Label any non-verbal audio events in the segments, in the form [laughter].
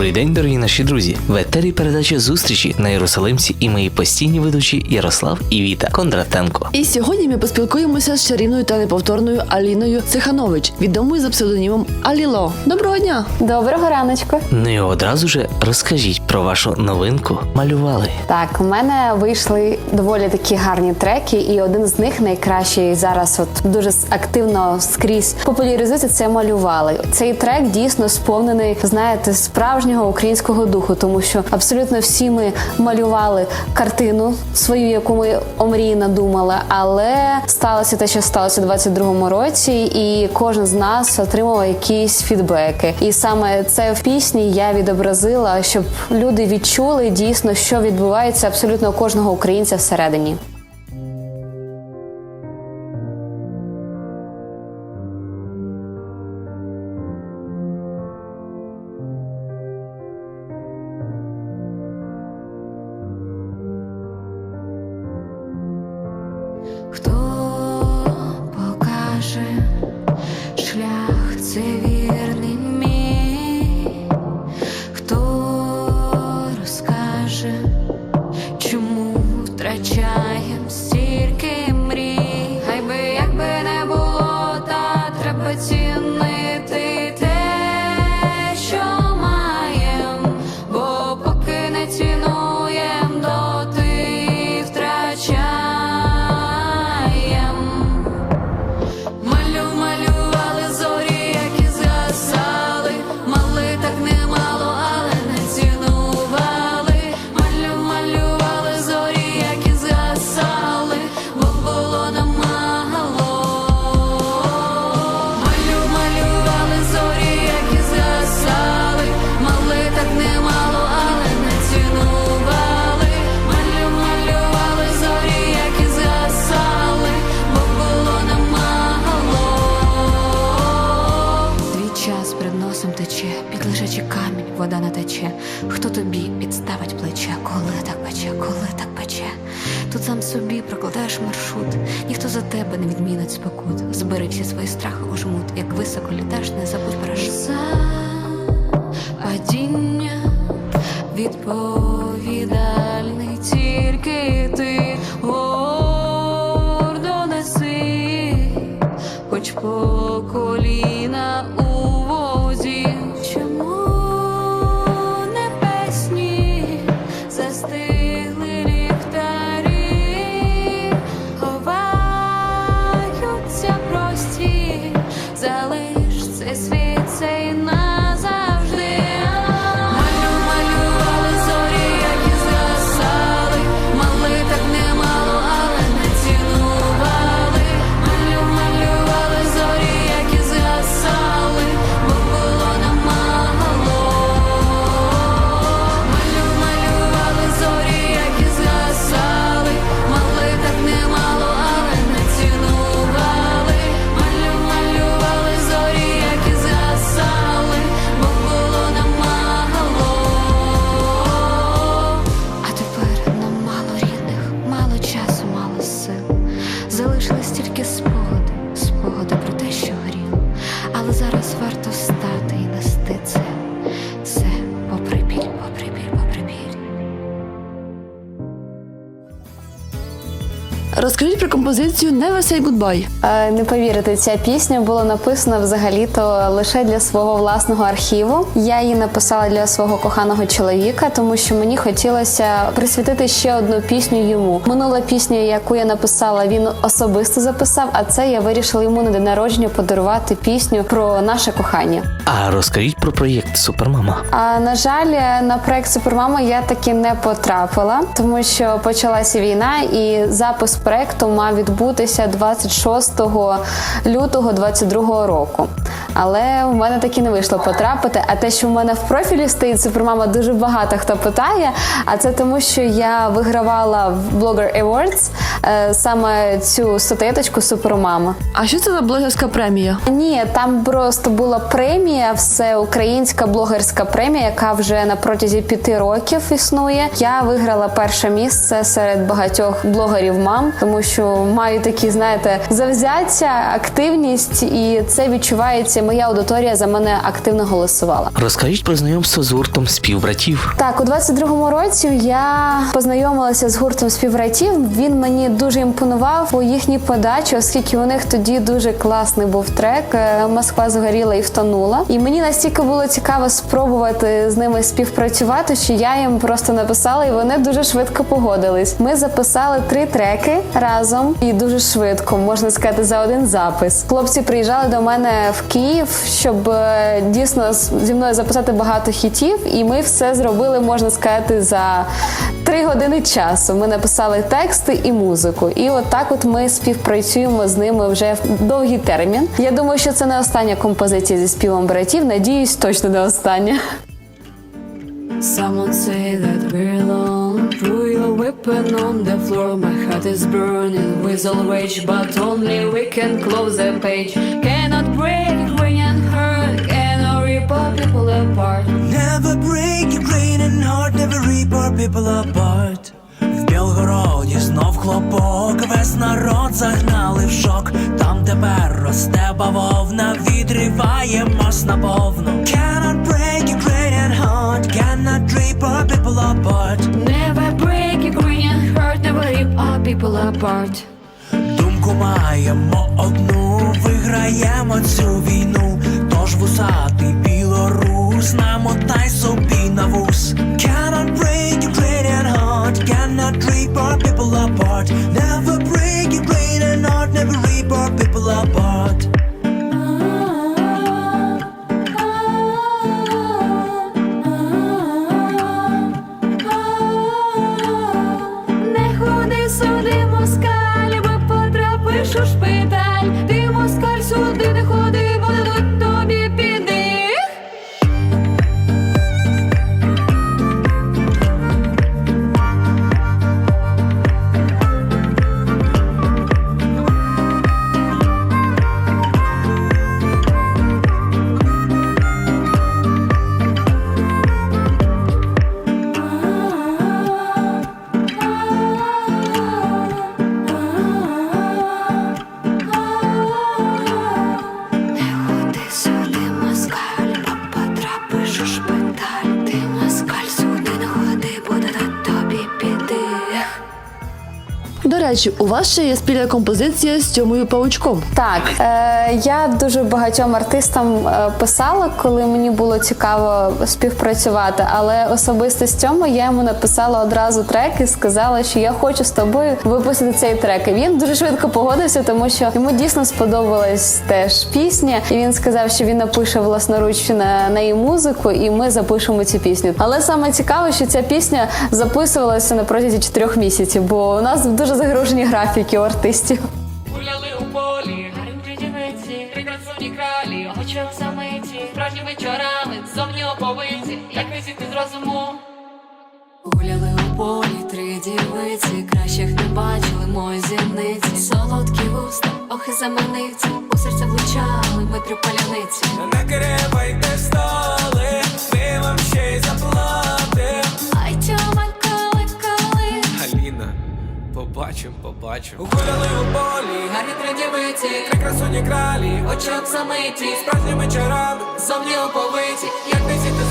Добрий день, дорогі наші друзі. В етері передача зустрічі на Єрусалимці і мої постійні ведучі Ярослав і Віта Кондратенко. І сьогодні ми поспілкуємося з чарівною та неповторною Аліною Цеханович, відомою за псевдонімом Аліло. Доброго дня! Доброго раночку. Ну і одразу же розкажіть про вашу новинку малювали. Так, у мене вийшли доволі такі гарні треки, і один з них найкращий зараз, от дуже активно скрізь популяризується. Це малювали. Цей трек дійсно сповнений, знаєте, справжнього українського духу, тому що абсолютно всі ми малювали картину свою, яку ми омрійно думали, але сталося те, що сталося у 22-му році, і кожен з нас отримав якісь фідбеки. І саме це в пісні я відобразила, щоб люди відчули дійсно, що відбувається абсолютно кожного українця всередині. Вода не тече. Хто тобі підставить плече, коли так пече, коли так пече? Тут сам собі прокладаєш маршрут, ніхто за тебе не відмінить спокут. Збери всі свої страхи у жмут, як високо літаш, не забудь парашут. За падіння відповідальний тільки ти гордо неси, хоч по Але зараз варто встати Розкажіть про композицію Never Say Goodbye. Не повірите, ця пісня була написана взагалі-то лише для свого власного архіву. Я її написала для свого коханого чоловіка, тому що мені хотілося присвятити ще одну пісню йому. Минула пісня, яку я написала, він особисто записав. А це я вирішила йому на день народження подарувати пісню про наше кохання. А розкажіть про проєкт Супермама. А на жаль, на проект Супермама я таки не потрапила, тому що почалася війна, і запис проекту мав відбутися 26 лютого 22 року. Але у мене таки не вийшло потрапити. А те, що в мене в профілі стоїть Супермама, дуже багато хто питає. А це тому, що я вигравала в Blogger Awards е, саме цю статуеточку Супермама. А що це за блогерська премія? Ні, там просто була премія, всеукраїнська блогерська премія, яка вже на протязі п'яти років існує. Я виграла перше місце серед багатьох блогерів мам. Тому що маю такі, знаєте, завзяття, активність, і це відчувається. Моя аудиторія за мене активно голосувала. Розкажіть про знайомство з гуртом співбратів. Так, у 22-му році я познайомилася з гуртом співбратів. Він мені дуже імпонував у їхній подачі, оскільки у них тоді дуже класний був трек е, Москва згоріла і втонула. І мені настільки було цікаво спробувати з ними співпрацювати, що я їм просто написала, і вони дуже швидко погодились. Ми записали три треки разом і дуже швидко, можна сказати, за один запис. Хлопці приїжджали до мене в Київ, щоб е, дійсно зі мною записати багато хітів, і ми все зробили, можна сказати, за три години часу. Ми написали тексти і музику. І от от ми співпрацюємо з ними вже в довгий термін. Я думаю, що це не остання композиція зі співом братів. Надіюсь, точно не остання. Someone say that we're alone. Threw your weapon on the floor. My heart is burning with all rage, but only we can close the page. Cannot break, when and hurt, cannot rip our people apart. Never break Ukrainian heart, never rip our people apart. В Білгороді знов хлопок, весь народ загнали в шок. Там тепер росте бавовна, відриваємось наповну. Cannot break heart, cannot rip our people apart. Never break, Ukrainian heart, never rip our people apart. Думку маємо одну, виграємо цю війну. Тож вусатий білорус, намотай собі на вус. Cannot break Ukrainian heart, cannot rip our people apart. Never break Ukrainian heart, never rip our people apart. Речі, у вас ще є спільна композиція з Тьомою Паучком. Так, е, я дуже багатьом артистам е, писала, коли мені було цікаво співпрацювати. Але особисто з цьому я йому написала одразу трек і сказала, що я хочу з тобою випустити цей трек. І він дуже швидко погодився, тому що йому дійсно сподобалась теж пісня. І він сказав, що він напише власноруч на неї музику, і ми запишемо цю пісню. Але саме цікаве, що ця пісня записувалася на протязі чотирьох місяців, бо у нас дуже загружені графіки у артистів. Гуляли у полі, гарні дівиці, прекрасні кралі, очах самиті, справжні вечорами, зовні оповиті, як не зійти з розуму. Гуляли у полі три дівиці, кращих не бачили мої зіниці. Солодкі вуста, охи заманивці, у серце влучали ми три паляниці. Накривайте столи, пивом ще й заплати. Побачим, побачим. Гуляли у полі, Гарні три дівиці, три красуні кралі, очі обсамиті, справжніми чарами. зовні оповиті, як не зійти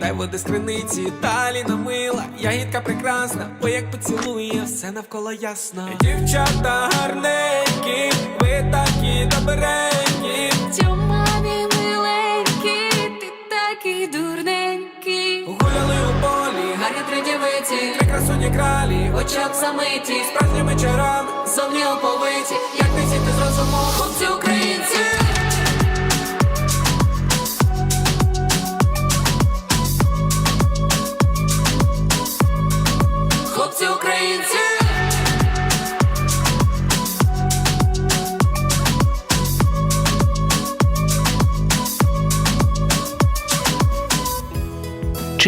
дай води з криниці. Таліна мила, ягідка прекрасна, ой, як поцілує, все навколо ясно. Дівчата гарненькі, ви такі добренькі. Тьомаві миленькі, ти такий дурненький. Гуляли у полі, Гарні три дівиці, три красуні кралі, очі обсамиті, справжніми чарами. зовні оповиті, як не зійти з розуму. Хлопці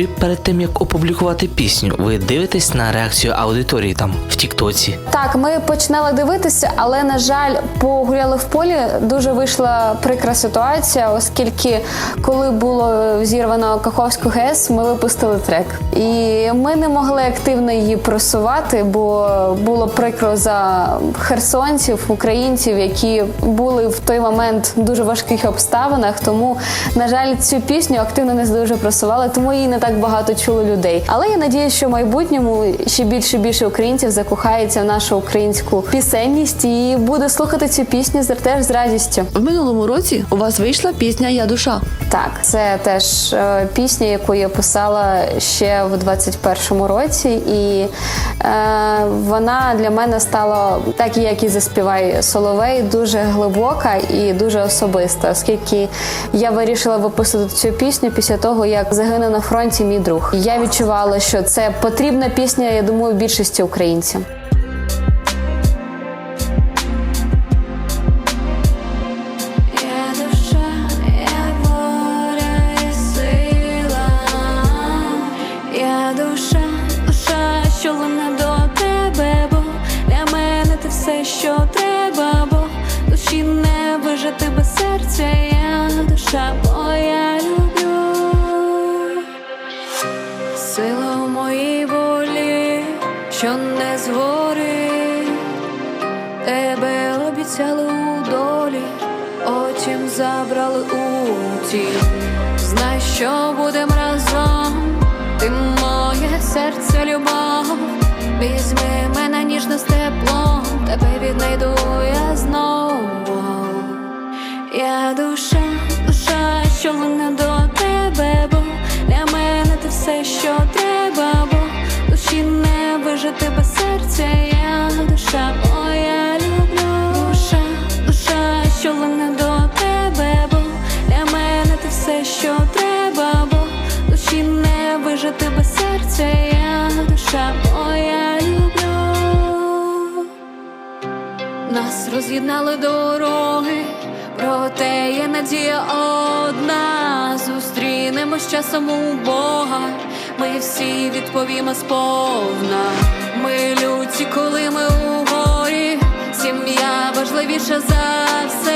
Чи перед тим як опублікувати пісню, ви дивитесь на реакцію аудиторії там в Тіктоці? Так, ми починали дивитися, але на жаль, по гуляли в полі дуже вийшла прикра ситуація, оскільки коли було зірвано Каховську ГЕС, ми випустили трек. І ми не могли активно її просувати, бо було прикро за херсонців, українців, які були в той момент в дуже важких обставинах. Тому, на жаль, цю пісню активно не дуже просували, тому її не так багато чуло людей. Але я надію, що в майбутньому ще більше і більше українців закохається в нашу українську пісенність і буде слухати цю пісню теж з радістю. В минулому році у вас вийшла пісня Я душа. Так, це теж е, пісня, яку я писала ще в 21-му році, і е, вона для мене стала, так як і заспівай Соловей, дуже глибока і дуже особиста, оскільки я вирішила випустити цю пісню після того, як загинув на фронті мій друг. Я відчувала, що це потрібна пісня, я думаю, більшості українців. Забрали у тінь. Знай, що будем разом, ти моє серце, любов. Візьми мене ніжно з теплом, тебе віднайду я знову. Я душа, душа, що лине до тебе, бо для мене ти все, що треба, бо душі не вижити без серця, я душа, Нас роз'єднали дороги, проте є надія одна. Зустрінемось часом у Бога. Ми всі відповімо сповна. Ми люті, коли ми у горі. Сім'я важливіша за все.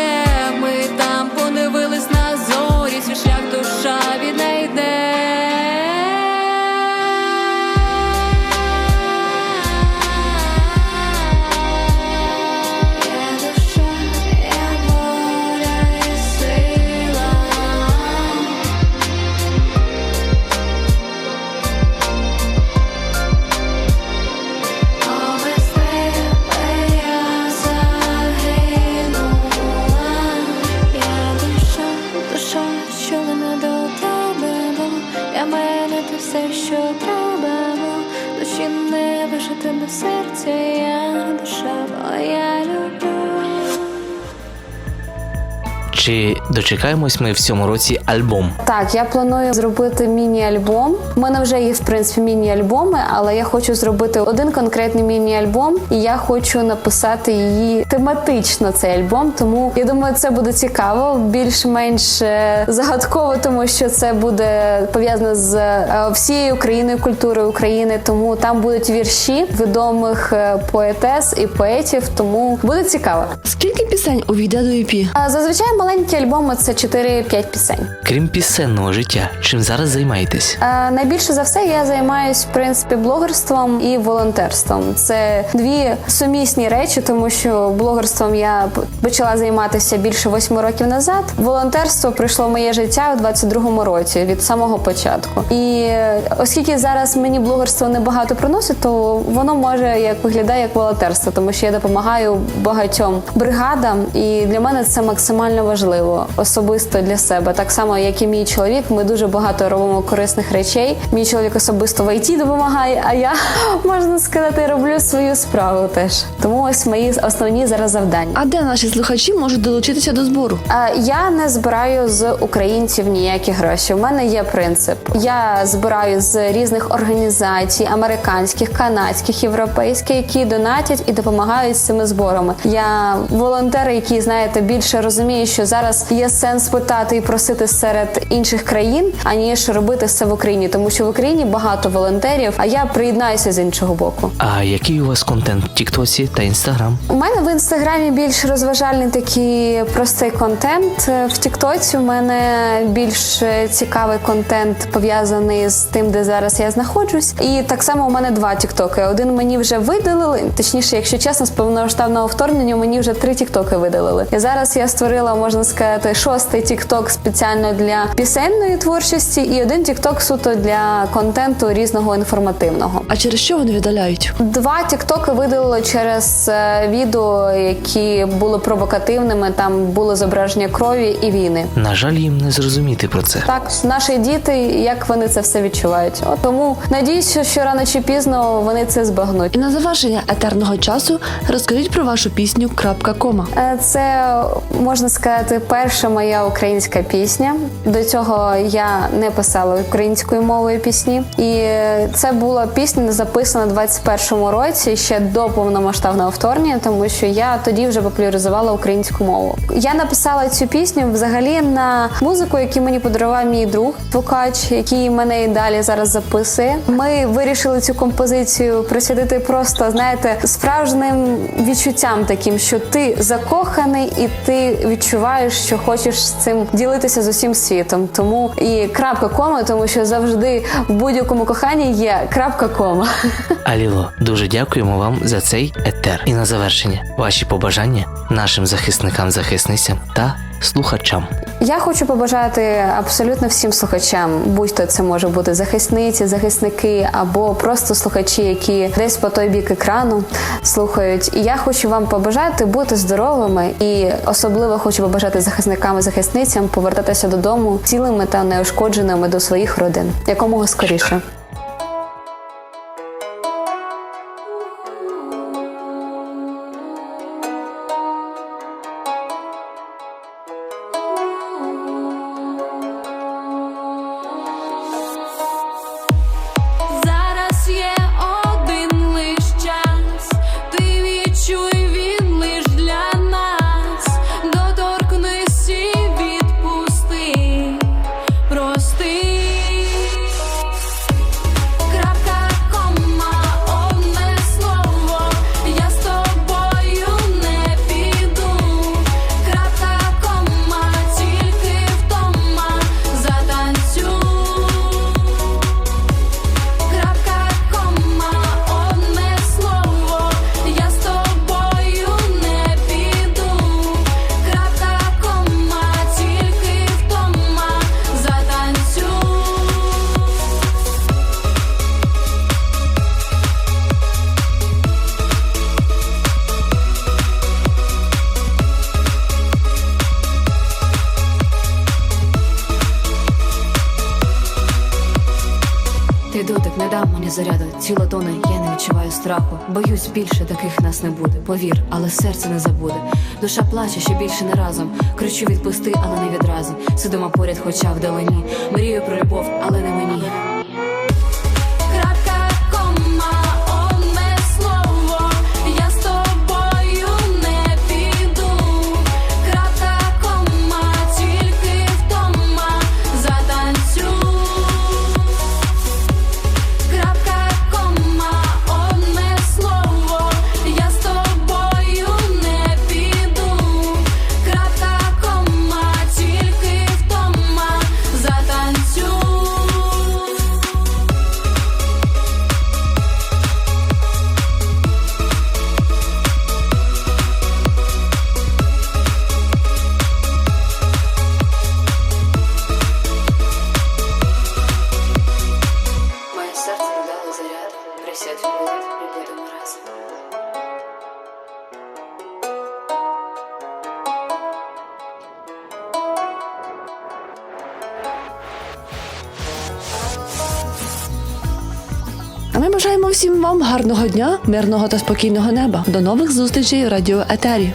Дочекаємось ми в цьому році альбом? Так, я планую зробити міні-альбом. У мене вже є в принципі міні-альбоми, але я хочу зробити один конкретний міні-альбом, і я хочу написати її тематично цей альбом. Тому я думаю, це буде цікаво, більш-менш е, загадково, тому що це буде пов'язано з е, всією Україною, культурою України. Тому там будуть вірші відомих е, поетес і поетів. Тому буде цікаво. Скільки пісень увійде до EP? А Зазвичай маленькі альбоми це 4-5 пісень. Крім пісенного життя, чим зараз займаєтесь? Е, Найбільше за все я займаюсь в принципі блогерством і волонтерством. Це дві сумісні речі, тому що блогерством я почала займатися більше восьми років назад. Волонтерство прийшло в моє життя у 22-му році від самого початку. І е, оскільки зараз мені блогерство не багато приносить, то воно може як виглядає як волонтерство, тому що я допомагаю багатьом бригадам, і для мене це максимально важливо, особисто для себе. Так само, як і мій чоловік, ми дуже багато робимо корисних речей. Мій чоловік особисто в ІТ допомагає, а я [laughs] можна сказати, роблю свою справу теж. Тому ось мої основні зараз завдання. А де наші слухачі можуть долучитися до збору? Е, Я не збираю з українців ніякі гроші. У мене є принцип. Я збираю з різних організацій, американських, канадських, європейських, які донатять і допомагають з цими зборами. Я волонтер, який знаєте більше розуміє, що зараз. зараз є сенс питати і просити серед інших країн, аніж робити все в Україні, тому що в Україні багато волонтерів. А я приєднаюся з іншого боку. А який у вас контент в Тіктоці та Інстаграм? У мене в інстаграмі більш розважальний такий простий контент. В Тіктоці у мене більш цікавий контент пов'язаний з тим, де зараз я знаходжусь. І так само у мене два тіктоки. Один мені вже видалили. Точніше, якщо чесно, з повномасштабного вторгнення мені вже три тіктоки видалили. І зараз я створила, можна сказати, шостий тікток спеціально для пісенної творчості, і один тікток суто для контенту різного інформативного. А через що вони видаляють? Два тіктоки видалили через е, відео, які були провокативними. Там було зображення крові і війни. На жаль, їм не зрозуміти про це. Так, наші діти, як вони це все відчувають. От тому надіюся, що рано чи пізно вони це збагнуть. І на завершення етерного часу розкажіть про вашу пісню «Крапка кома». Е, Це можна сказати перша моя українська пісня. До цього я не писала українською мовою пісні, і це була пісня записана у 21-му році ще до повномасштабного вторгнення, тому що я тоді вже популяризувала українську мову. Я написала цю пісню взагалі на музику, яку мені подарував мій друг Твукач, який мене і далі зараз записує. Ми вирішили цю композицію присвятити просто, знаєте, справжнім відчуттям таким, що ти закоханий і ти відчуваєш, що хочеш з цим ділитися з усім світом. Тому і крапка кома, тому що завжди в будь-якому коханні є крапка кома. [laughs] Аліло, дуже дякуємо вам за цей етер. І на завершення ваші побажання нашим захисникам, захисницям та слухачам. Я хочу побажати абсолютно всім слухачам, будь-то це може бути захисниці, захисники або просто слухачі, які десь по той бік екрану слухають. І я хочу вам побажати бути здоровими і особливо хочу побажати захисникам і захисницям повертатися додому цілими та неушкодженими до своїх родин якомога скоріше. Заряду, тіло тоне, я не відчуваю страху. Боюсь, більше таких нас не буде. Повір, але серце не забуде. Душа плаче, ще більше не разом. Кричу, відпусти, але не відразу. Сидимо поряд, хоча вдалині. Мрію про любов, але не мені. Гарного дня, мирного та спокійного неба. До нових зустрічей в радіо Етері.